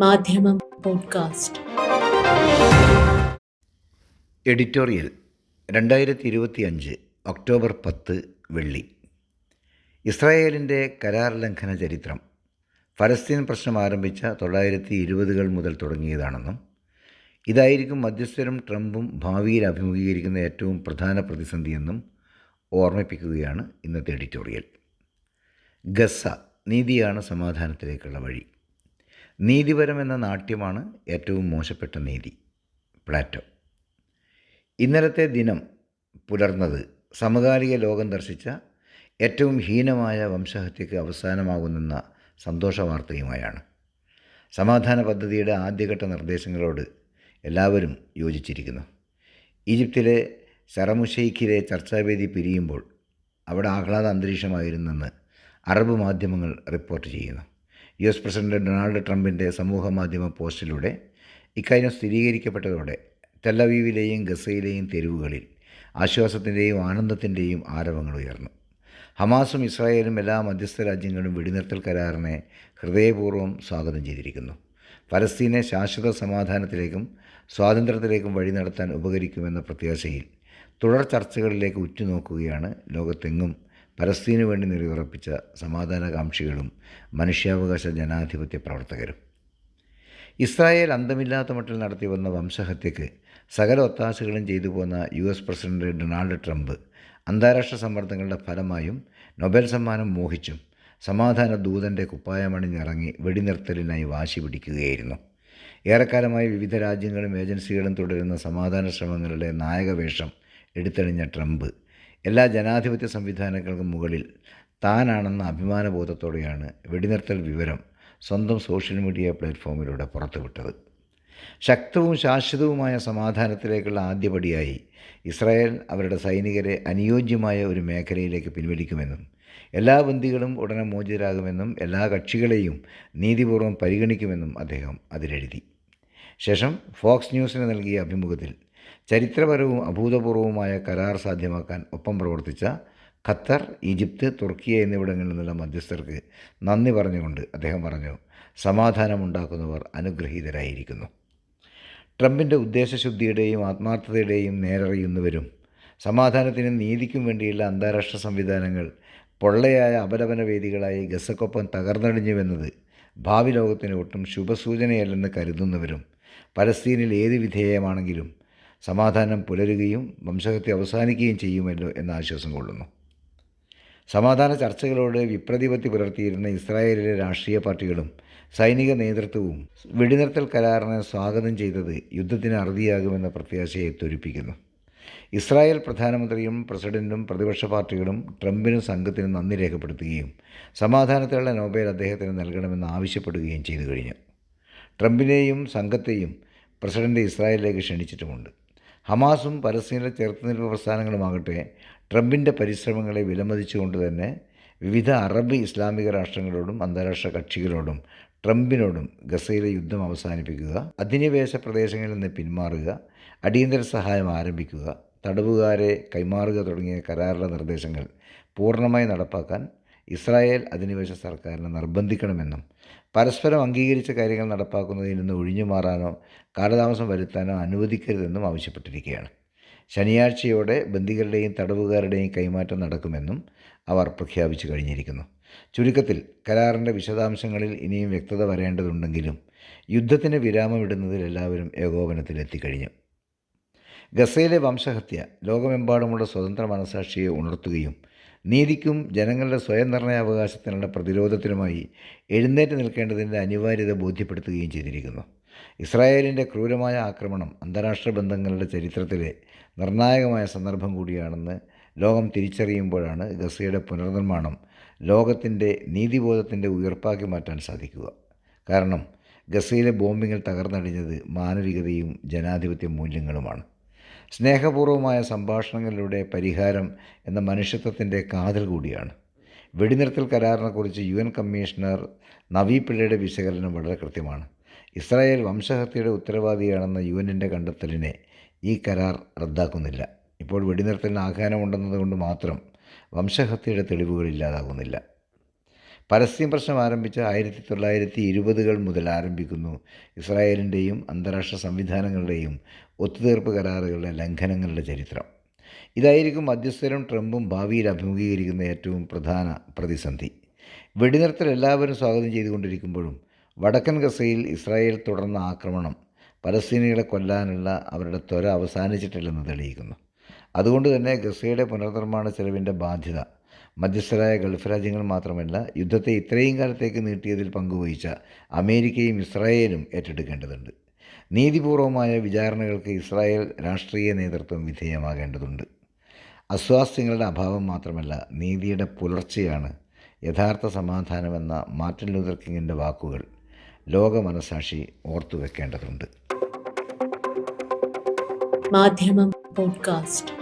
മാധ്യമം podcast. Editorial രണ്ടായിരത്തി ഇരുപത്തി അഞ്ച് ഒക്ടോബർ പത്ത് വെള്ളി. ഇസ്രായേലിന്റെ കരാർ ലംഘന ചരിത്രം. ഫലസ്തീൻ പ്രശ്നം ആരംഭിച്ച തൊള്ളായിരത്തി ഇരുപതുകൾ മുതൽ തുടങ്ങിയതാണെന്നും ഇതായിരിക്കും മധ്യസ്ഥരും ട്രംപും ഭാവിയിൽ അഭിമുഖീകരിക്കുന്ന ഏറ്റവും പ്രധാന പ്രതിസന്ധിയെന്നും ഓർമ്മിപ്പിക്കുകയാണ് ഇന്നത്തെ എഡിറ്റോറിയൽ. ഗസ നീതിയാണ് സമാധാനത്തിലേക്കുള്ള വഴി. നീതിപരം എന്ന നാട്യമാണ് ഏറ്റവും മോശപ്പെട്ട നീതി. പ്ലാറ്റോ. ഇന്നലത്തെ ദിനം പുലർന്നത് സമകാലിക ലോകം ദർശിച്ച ഏറ്റവും ഹീനമായ വംശഹത്യക്ക് അവസാനമാകുന്നെന്ന സന്തോഷ വാർത്തയുമായാണ് സമാധാന പദ്ധതിയുടെ ആദ്യഘട്ട നിർദ്ദേശങ്ങളോട് എല്ലാവരും യോജിച്ചിരിക്കുന്നു. ഈജിപ്തിലെ സറമുഷെയ്ഖിലെ ചർച്ചാവേദി പിരിയുമ്പോൾ അവിടെ ആഹ്ലാദ അന്തരീക്ഷമായിരുന്നെന്ന് അറബ് മാധ്യമങ്ങൾ റിപ്പോർട്ട് ചെയ്യുന്നു. യു എസ് പ്രസിഡന്റ് ഡൊണാൾഡ് ട്രംപിന്റെ സമൂഹമാധ്യമ പോസ്റ്റിലൂടെ ഇക്കാര്യം സ്ഥിരീകരിക്കപ്പെട്ടതോടെ തെല്ലവീവിലെയും ഗസയിലെയും തെരുവുകളിൽ ആശ്വാസത്തിന്റെയും ആനന്ദത്തിന്റെയും ആരവങ്ങൾ ഉയർന്നു. ഹമാസും ഇസ്രായേലും എല്ലാ മധ്യസ്ഥ രാജ്യങ്ങളും വെടിനിർത്തൽ കരാറിനെ ഹൃദയപൂർവം സ്വാഗതം ചെയ്തിരിക്കുന്നു. പലസ്തീനെ ശാശ്വത സമാധാനത്തിലേക്കും സ്വാതന്ത്ര്യത്തിലേക്കും വഴി നടത്താൻ ഉപകരിക്കുമെന്ന പ്രത്യാശയിൽ തുടർ ചർച്ചകളിലേക്ക് ഉറ്റുനോക്കുകയാണ് ലോകത്തെങ്ങും പലസ്തീനു വേണ്ടി നിലയുറപ്പിച്ച സമാധാനകാംക്ഷികളും മനുഷ്യാവകാശ ജനാധിപത്യ പ്രവർത്തകരും. ഇസ്രായേൽ അന്തമില്ലാത്ത മട്ടിൽ നടത്തി വന്ന വംശഹത്യക്ക് സകല ഒത്താശകളും ചെയ്തു പോന്ന U S president Donald Trump അന്താരാഷ്ട്ര സമ്മർദ്ദങ്ങളുടെ ഫലമായും നൊബേൽ സമ്മാനം മോഹിച്ചും സമാധാന ദൂതന്റെ കുപ്പായമണിഞ്ഞിറങ്ങി വെടിനിർത്തലിനായി വാശി പിടിക്കുകയായിരുന്നു. ഏറെക്കാലമായി വിവിധ രാജ്യങ്ങളും ഏജൻസികളും തുടരുന്ന സമാധാന ശ്രമങ്ങളുടെ നായകവേഷം എടുത്തെളിഞ്ഞ ട്രംപ് എല്ലാ ജനാധിപത്യ സംവിധാനങ്ങൾക്കും മുകളിൽ താനാണെന്ന അഭിമാനബോധത്തോടെയാണ് വെടിനിർത്തൽ വിവരം സ്വന്തം സോഷ്യൽ മീഡിയ പ്ലാറ്റ്ഫോമിലൂടെ പുറത്തുവിട്ടത്. ശക്തവും ശാശ്വതവുമായ സമാധാനത്തിലേക്കുള്ള ആദ്യപടിയായി ഇസ്രായേൽ അവരുടെ സൈനികരെ അനുയോജ്യമായ ഒരു മേഖലയിലേക്ക് പിൻവലിക്കുമെന്നും എല്ലാ ബന്ധികളും ഉടനെ മോചിതരാകുമെന്നും എല്ലാ കക്ഷികളെയും നീതിപൂർവം പരിഗണിക്കുമെന്നും അദ്ദേഹം അതിലെഴുതി. ശേഷം ഫോക്സ് ന്യൂസിന് നൽകിയ അഭിമുഖത്തിൽ ചരിത്രപരവും അഭൂതപൂർവവുമായ കരാർ സാധ്യമാക്കാൻ ഒപ്പം പ്രവർത്തിച്ച ഖത്തർ ഈജിപ്ത് തുർക്കിയ എന്നിവിടങ്ങളിൽ നിന്നുള്ള മധ്യസ്ഥർക്ക് നന്ദി പറഞ്ഞുകൊണ്ട് അദ്ദേഹം പറഞ്ഞു സമാധാനമുണ്ടാക്കുന്നവർ അനുഗ്രഹീതരായിരിക്കുന്നു. ട്രംപിന്റെ ഉദ്ദേശശുദ്ധിയുടെയും ആത്മാർത്ഥതയുടെയും നേരറിയുന്നവരും സമാധാനത്തിനും നീതിക്കും വേണ്ടിയുള്ള അന്താരാഷ്ട്ര സംവിധാനങ്ങൾ പൊള്ളയായ അപലപന വേദികളായി ഗസക്കൊപ്പം തകർന്നടിഞ്ഞുവെന്നത് ഭാവി ലോകത്തിന് ഒട്ടും ശുഭസൂചനയല്ലെന്ന് കരുതുന്നവരും പലസ്തീനിൽ ഏത് വിധേയമാണെങ്കിലും സമാധാനം പുലരുകയും വംശഹത്യ അവസാനിക്കുകയും ചെയ്യുമല്ലോ എന്ന ആശ്വാസം കൊള്ളുന്നു. സമാധാന ചർച്ചകളോട് വിപ്രതിപത്തി പുലർത്തിയിരുന്ന ഇസ്രായേലിലെ രാഷ്ട്രീയ പാർട്ടികളും സൈനിക നേതൃത്വവും വെടിനിർത്തൽ കരാറിനെ സ്വാഗതം ചെയ്തത് യുദ്ധത്തിന് അറുതിയാകുമെന്ന പ്രത്യാശയെ ത്വരിപ്പിക്കുന്നു. ഇസ്രായേൽ പ്രധാനമന്ത്രിയും പ്രസിഡന്റും പ്രതിപക്ഷ പാർട്ടികളും ട്രംപിനും സംഘത്തിനും നന്ദി രേഖപ്പെടുത്തുകയും സമാധാനത്തിലുള്ള നോബേൽ അദ്ദേഹത്തിന് നൽകണമെന്ന് ആവശ്യപ്പെടുകയും ചെയ്തു കഴിഞ്ഞു. ട്രംപിനെയും സംഘത്തെയും പ്രസിഡന്റ് ഇസ്രായേലിലേക്ക് ക്ഷണിച്ചിട്ടുമുണ്ട്. ഹമാസും പലസ്തീനിലെ ചെറുത്തുനിൽപ്പ് പ്രസ്ഥാനങ്ങളുമാകട്ടെ ട്രംപിന്റെ പരിശ്രമങ്ങളെ വിലമതിച്ചുകൊണ്ട് തന്നെ വിവിധ അറബ് ഇസ്ലാമിക രാഷ്ട്രങ്ങളോടും അന്താരാഷ്ട്ര കക്ഷികളോടും ട്രംപിനോടും ഗസയിലെ യുദ്ധം അവസാനിപ്പിക്കുക അധിനിവേശ പ്രദേശങ്ങളിൽ നിന്ന് പിന്മാറുക അടിയന്തര സഹായം ആരംഭിക്കുക തടവുകാരെ കൈമാറുക തുടങ്ങിയ കരാറിലെ നിർദ്ദേശങ്ങൾ പൂർണമായി നടപ്പാക്കാൻ ഇസ്രായേൽ അധിനിവേശ സർക്കാരിനെ നിർബന്ധിക്കണമെന്നും പരസ്പരം അംഗീകരിച്ച കാര്യങ്ങൾ നടപ്പാക്കുന്നതിൽ നിന്ന് ഒഴിഞ്ഞു മാറാനോ കാലതാമസം വരുത്താനോ അനുവദിക്കരുതെന്നും ആവശ്യപ്പെട്ടിരിക്കുകയാണ്. ശനിയാഴ്ചയോടെ ബന്ദികളുടെയും തടവുകാരുടെയും കൈമാറ്റം നടക്കുമെന്നും അവർ പ്രഖ്യാപിച്ചു കഴിഞ്ഞിരിക്കുന്നു. ചുരുക്കത്തിൽ കരാറിന്റെ വിശദാംശങ്ങളിൽ ഇനിയും വ്യക്തത വരേണ്ടതുണ്ടെങ്കിലും യുദ്ധത്തിന് വിരാമമിടുന്നതിൽ എല്ലാവരും ഏകോപനത്തിലെത്തിക്കഴിഞ്ഞു ഗസയിലെ വംശഹത്യ ലോകമെമ്പാടുമുള്ള സ്വതന്ത്ര മനസാക്ഷിയെ ഉണർത്തുകയും നീതിക്കും ജനങ്ങളുടെ സ്വയം നിർണയാവകാശത്തിനുള്ള പ്രതിരോധത്തിനുമായി എഴുന്നേറ്റ് നിൽക്കേണ്ടതിന്റെ അനിവാര്യത ബോധ്യപ്പെടുത്തുകയും ചെയ്തിരിക്കുന്നു. ഇസ്രായേലിന്റെ ക്രൂരമായ ആക്രമണം അന്താരാഷ്ട്ര ബന്ധങ്ങളുടെ ചരിത്രത്തിലെ നിർണായകമായ സന്ദർഭം കൂടിയാണെന്ന് ലോകം തിരിച്ചറിയുമ്പോഴാണ് ഗസയുടെ പുനർനിർമ്മാണം ലോകത്തിന്റെ നീതിബോധത്തിന്റെ ഉയർപ്പാക്കി മാറ്റാൻ സാധിക്കുക. കാരണം ഗസയിലെ ബോംബിങ്ങിൽ തകർന്നടിഞ്ഞത് മാനവികതയും ജനാധിപത്യ മൂല്യങ്ങളുമാണ്. സ്നേഹപൂർവമായ സംഭാഷണങ്ങളിലൂടെ പരിഹാരം എന്ന മനുഷ്യത്വത്തിന്റെ കാതൽ കൂടിയാണ്. വെടിനിർത്തൽ കരാറിനെക്കുറിച്ച് യു എൻ കമ്മീഷണർ നവീ പിള്ളയുടെ വിശകലനം വളരെ കൃത്യമാണ്. ഇസ്രായേൽ വംശഹത്യയുടെ ഉത്തരവാദിയാണെന്ന യു എന്നിന്റെ കണ്ടെത്തലിനെ ഈ കരാർ റദ്ദാക്കുന്നില്ല. ഇപ്പോൾ വെടിനിർത്തലിന് ആഹ്വാനമുണ്ടെന്നതുകൊണ്ട് മാത്രം വംശഹത്യയുടെ തെളിവുകൾ ഇല്ലാതാകുന്നില്ല. പലസ്തീൻ പ്രശ്നം ആരംഭിച്ച ആയിരത്തി തൊള്ളായിരത്തി ഇരുപതുകൾ മുതൽ ആരംഭിക്കുന്നു. ഇസ്രായേലിന്റെയും അന്താരാഷ്ട്ര സംവിധാനങ്ങളുടെയും ഒത്തുതീർപ്പ് കരാറുകളുടെ ലംഘനങ്ങളുടെ ചരിത്രം. ഇതായിരിക്കും മധ്യസ്ഥരും ട്രംപും ഭാവിയിൽ അഭിമുഖീകരിക്കുന്ന ഏറ്റവും പ്രധാന പ്രതിസന്ധി. വെടിനിർത്തൽ എല്ലാവരും സ്വാഗതം ചെയ്തുകൊണ്ടിരിക്കുമ്പോഴും വടക്കൻ ഗസയിൽ ഇസ്രായേൽ തുടർന്ന ആക്രമണം പലസ്തീനികളെ കൊല്ലാനുള്ള അവരുടെ ത്വര അവസാനിച്ചിട്ടില്ലെന്ന് തെളിയിക്കുന്നു. അതുകൊണ്ട് തന്നെ ഗസയുടെ പുനർനിർമ്മാണ ചെലവിന്റെ ബാധ്യത മധ്യസ്ഥരായ ഗൾഫ് രാജ്യങ്ങൾ മാത്രമല്ല യുദ്ധത്തെ ഇത്രയും കാലത്തേക്ക് നീട്ടിയതിൽ പങ്കുവഹിച്ച അമേരിക്കയും ഇസ്രായേലും ഏറ്റെടുക്കേണ്ടതുണ്ട്. നീതിപൂർവമായ വിചാരണകൾക്ക് ഇസ്രായേൽ രാഷ്ട്രീയ നേതൃത്വം വിധേയമാകേണ്ടതുണ്ട്. അസ്വാസ്ഥ്യങ്ങളുടെ അഭാവം മാത്രമല്ല നീതിയുടെ പുലർച്ചയാണ് യഥാർത്ഥ സമാധാനമെന്ന മാർട്ടിൻ ലൂതർ കിങ്ങിന്റെ വാക്കുകൾ ലോക മനസാക്ഷി ഓർത്തു വെക്കേണ്ടതുണ്ട് മാധ്യമം പോഡ്കാസ്റ്റ്.